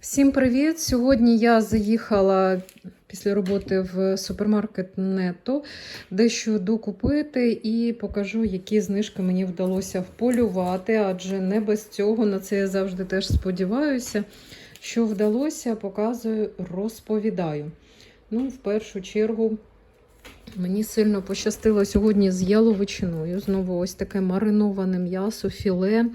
Всім привіт! Сьогодні я заїхала після роботи в супермаркет Нетто дещо докупити і покажу, які знижки мені вдалося вполювати, адже не без цього на це я завжди теж сподіваюся. Що вдалося, показую, розповідаю. Ну, в першу чергу. Мені сильно пощастило сьогодні з яловичиною. Знову ось таке мариноване м'ясо, філе.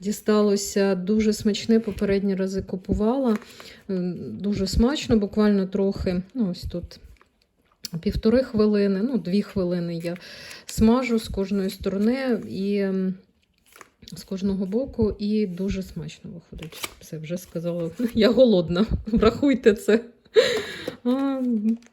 Дісталося дуже смачне, попередні рази купувала. Е, Дуже смачно, буквально трохи. Ну, ось тут півтори хвилини, ну, дві хвилини я смажу з кожної сторони і з кожного боку, і дуже смачно виходить. Все, вже сказала. Я голодна. Врахуйте це. А,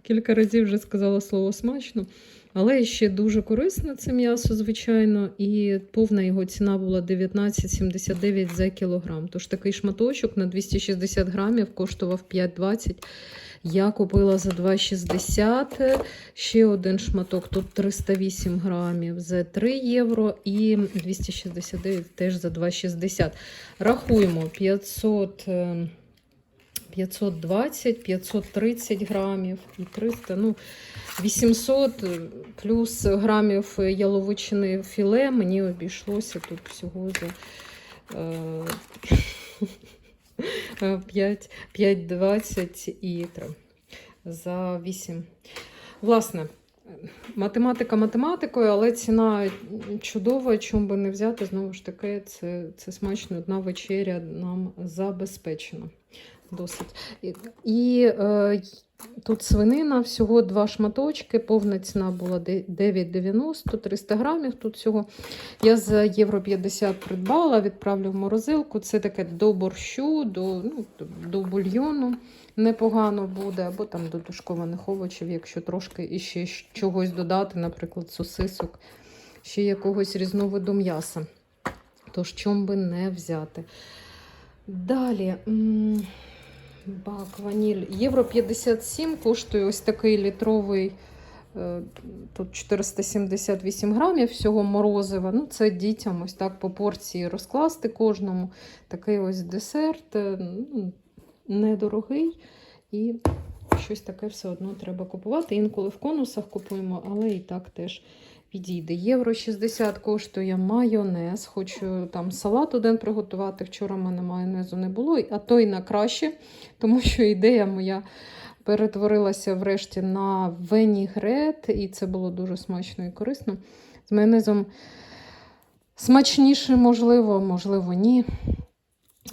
кілька разів вже сказала слово смачно. Але ще дуже корисне це м'ясо, звичайно, і повна його ціна була 19,79 за кілограм. Тож такий шматочок на 260 грамів коштував 5,20. Я купила за 2,60. Ще один шматок, тут 308 грамів за 3 євро і 269 теж за 2,60. Рахуємо 500. Е, 520, 530 грамів і 300, ну, 800 плюс грамів яловичини філе мені обійшлося тут всього за е, 5, 5,20 і 3 за 8. Власне, математика математикою, але ціна чудова, чому би не взяти, знову ж таки, це, це смачно, одна вечеря нам забезпечена. Досить. І, е, тут свинина, всього два шматочки, повна ціна була 9,90, 300 грамів тут всього. Я за євро 50 придбала, відправлю в морозилку. Це таке до борщу, до, ну, до бульйону непогано буде, або там до тушкованих овочів, якщо трошки іще чогось додати, наприклад, сосисок, ще якогось різновиду м'яса. Тож, чом би не взяти. Далі. Бак, ваніль. Євро 57 коштує ось такий літровий. е, Тут 478 грамів всього морозива. Ну, це дітям ось так по порції розкласти кожному. Такий ось десерт. е, ну, Недорогий. І щось таке все одно треба купувати. Інколи в конусах купуємо, але і так теж підійде. Євро 60 коштує майонез. Хочу там салат один приготувати. Вчора в мене майонезу не було, а то й на краще, тому що ідея моя перетворилася врешті на венігрет, і це було дуже смачно і корисно. З майонезом смачніше, можливо, можливо, ні.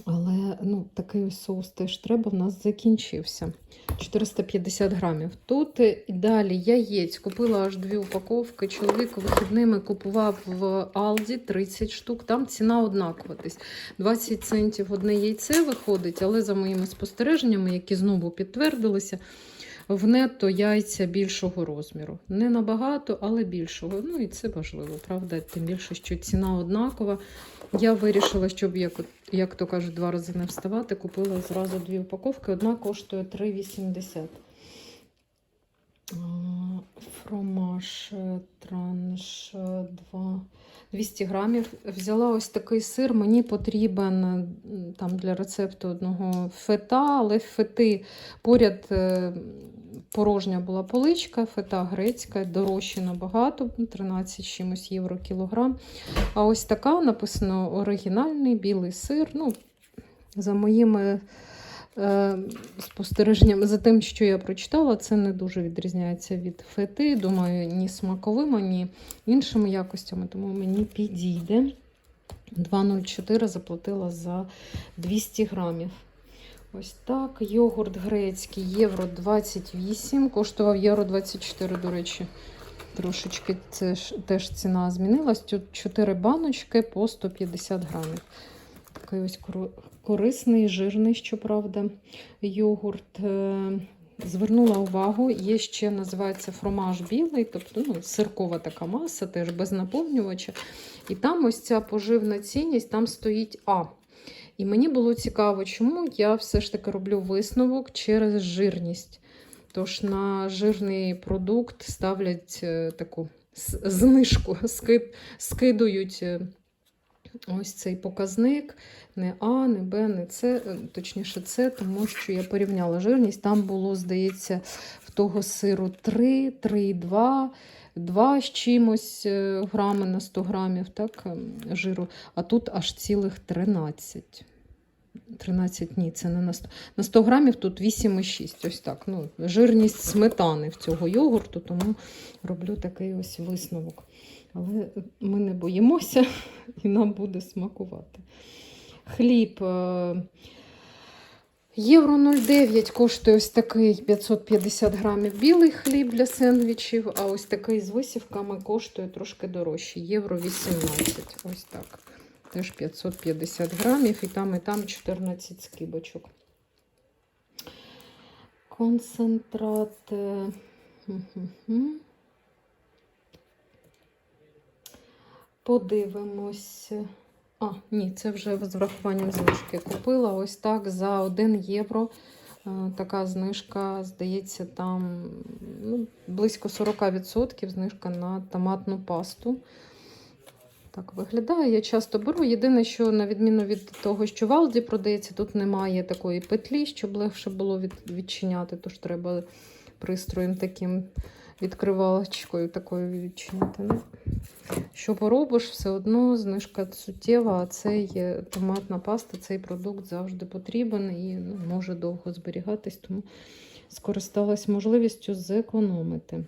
Але ну, такий ось соус теж треба, в нас закінчився. 450 грамів. Тут е, і далі яєць. Купила аж дві упаковки. Чоловік вихідними купував в Алді 30 штук. Там ціна однакова. Десь 20 центів одне яйце виходить, але за моїми спостереженнями, які знову підтвердилися, в нетто яйця більшого розміру. Не набагато, але більшого. Ну і це важливо, правда? Тим більше, що ціна однакова. Я вирішила, щоб, як, як то кажуть, два рази не вставати, купила зразу дві упаковки. Одна коштує 3,80. А, Фромаж е, транш 2. 200 грамів. Взяла ось такий сир. Мені потрібен там для рецепту одного фета, але фети поряд е, порожня була поличка, фета грецька, дорожче набагато, 13 чимось євро кілограм. А ось така написано оригінальний білий сир. Ну, за моїми е, спостереженнями, за тим, що я прочитала, це не дуже відрізняється від фети. Думаю, ні смаковими, ні іншими якостями, тому мені підійде. 2,04 заплатила за 200 грамів. Ось так. Йогурт грецький євро 28, коштував євро 24, до речі. Трошечки це ж теж ціна змінилась. Тут 4 баночки по 150 грамів. Такий ось корисний, жирний, щоправда, йогурт. Е, Звернула увагу, є ще називається фромаж білий, тобто ну, сиркова така маса, теж без наповнювача. І там ось ця поживна цінність, там стоїть А. І мені було цікаво, чому я все ж таки роблю висновок через жирність. Тож на жирний продукт ставлять е, таку знижку, скид, скидують е, ось цей показник. Не А, не Б, не С, е, точніше С, тому що я порівняла жирність. Там було, здається, в того сиру 3, 3,2, 2 з чимось е, грами на 100 грамів так, ем, жиру, а тут аж цілих 13. 13, ні, це не на 100. На 100 грамів тут 8,6. Ось так. Ну, жирність сметани в цього йогурту, тому роблю такий ось висновок. Але ми не боїмося і нам буде смакувати. Хліб. Євро 0,9 коштує ось такий 550 грамів білий хліб для сендвічів, а ось такий з висівками коштує трошки дорожче. Євро 18. Ось так. Теж 550 грамів, і там, і там 14 скибочок. Концентрат. е. Подивимось. А, ні, це вже з врахуванням знижки купила. Ось так за 1 євро. Е, Така знижка, здається, там ну, близько 40% знижка на томатну пасту. Так виглядає. Я часто беру. Єдине, що на відміну від того, що в Алді продається, тут немає такої петлі, щоб легше було від, відчиняти, тож треба пристроєм таким відкривачкою такою відчиняти. Ну, що поробиш, все одно знижка суттєва, а цей е, томатна паста, цей продукт завжди потрібен і ну, може довго зберігатись, тому скористалась можливістю зекономити.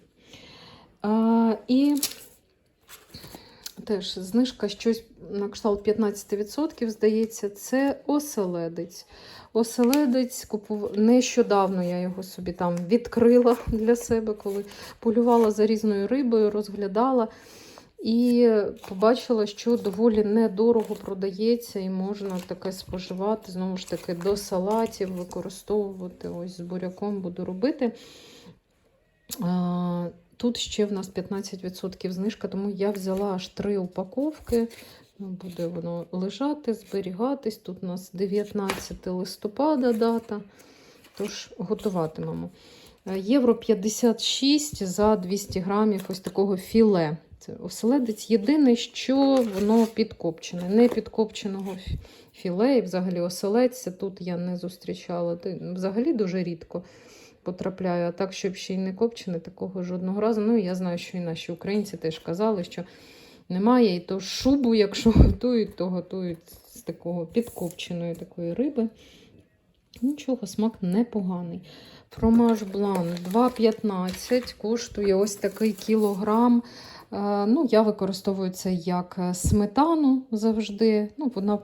А, і теж знижка щось на кшталт 15%, здається, це оселедець. Оселедець купував нещодавно я його собі там відкрила для себе, коли полювала за різною рибою, розглядала. І побачила, що доволі недорого продається і можна таке споживати. Знову ж таки, до салатів використовувати. Ось з буряком буду робити. Тут ще в нас 15% знижка, тому я взяла аж три упаковки. Ну, Буде воно лежати, зберігатись. Тут у нас 19 листопада дата. Тож готуватимемо. Е, Євро 56 за 200 грамів ось такого філе. Це оселедець. Єдине, що воно підкопчене. Не підкопченого філе, і взагалі оселедця тут я не зустрічала. Взагалі дуже рідко потрапляю. А так, щоб ще й не копчене, такого жодного разу. Ну, я знаю, що і наші українці теж казали, що немає. І то шубу, якщо готують, то готують з такого підкопченої такої риби. Нічого, смак непоганий. Фромаж блан 2,15 коштує ось такий кілограм. Е, Ну, я використовую це як е, сметану завжди. Ну, вона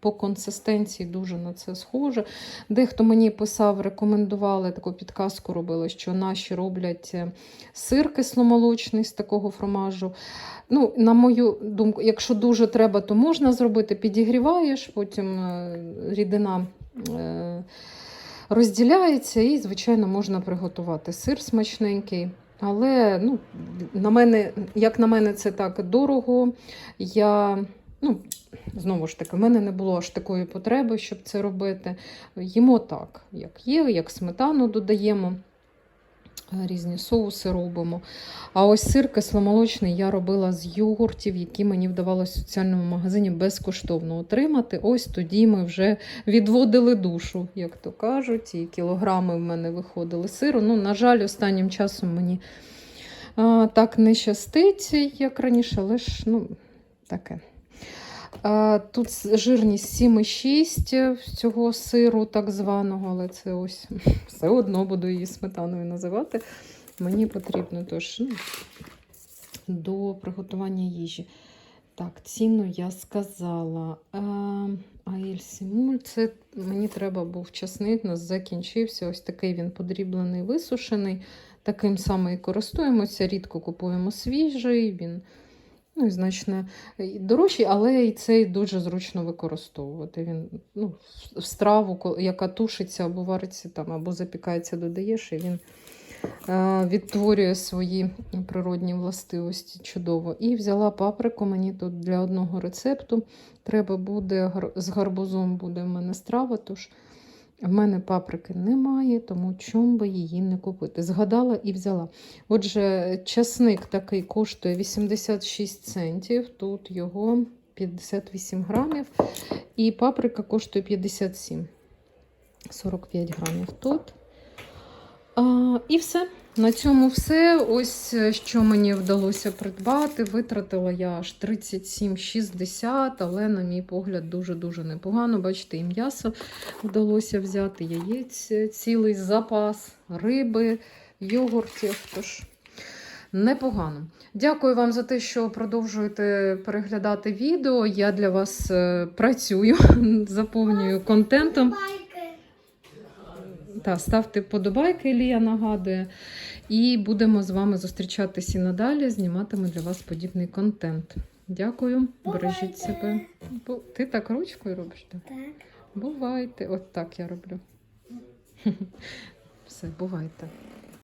по, консистенції дуже на це схожа. Дехто мені писав, рекомендували таку підказку робили, що наші роблять е, сир кисломолочний з такого фромажу. Ну, на мою думку, якщо дуже треба, то можна зробити. Підігріваєш, потім е, рідина. е, Розділяється і, звичайно, можна приготувати сир смачненький. Але ну, на мене, як на мене, це так дорого. Я, ну, знову ж таки, в мене не було аж такої потреби, щоб це робити. Їмо так, як є, як сметану додаємо, е, різні соуси робимо. А ось сир кисломолочний я робила з йогуртів, які мені вдавалося в соціальному магазині безкоштовно отримати. Ось тоді ми вже відводили душу, як то кажуть, і кілограми в мене виходили сиру. Ну, на жаль, останнім часом мені а, так не щастить, як раніше, але ж ну, таке. Тут жирність 7,6 цього сиру, так званого, але це ось все одно буду її сметаною називати. Мені потрібно тож ну, до приготування їжі. Так, ціну я сказала. Е, Аель Сімуль, це мені треба був часник, у нас закінчився. Ось такий він подріблений, висушений. Таким саме і користуємося. Рідко купуємо свіжий. Він ну, і значно і дорожчий, але і цей дуже зручно використовувати. Він ну, в страву, яка тушиться або вариться там, або запікається, додаєш, і він е, відтворює свої природні властивості чудово. І взяла паприку. Мені тут для одного рецепту треба буде з гарбузом буде в мене страва. Тож в мене паприки немає, тому чому би її не купити. Згадала і взяла. Отже, часник такий коштує 86 центів. Тут його 58 грамів. І паприка коштує 57. 45 грамів тут. І все. На цьому все. Ось е, що мені вдалося придбати. Витратила я аж 37,60, але, на мій погляд, дуже-дуже непогано. Бачите, і м'ясо вдалося взяти, яєць е, цілий запас, риби, йогуртів. Тож непогано. Дякую вам за те, що продовжуєте переглядати відео. Я для вас е, працюю, заповнюю контентом. Та, ставте вподобайки, Лія нагадує. І будемо з вами зустрічатися і надалі. Зніматиме для вас подібний контент. Дякую, бережіть себе. Бу- Ти так ручкою робиш? Так. Бувайте. От так я роблю. Все, бувайте.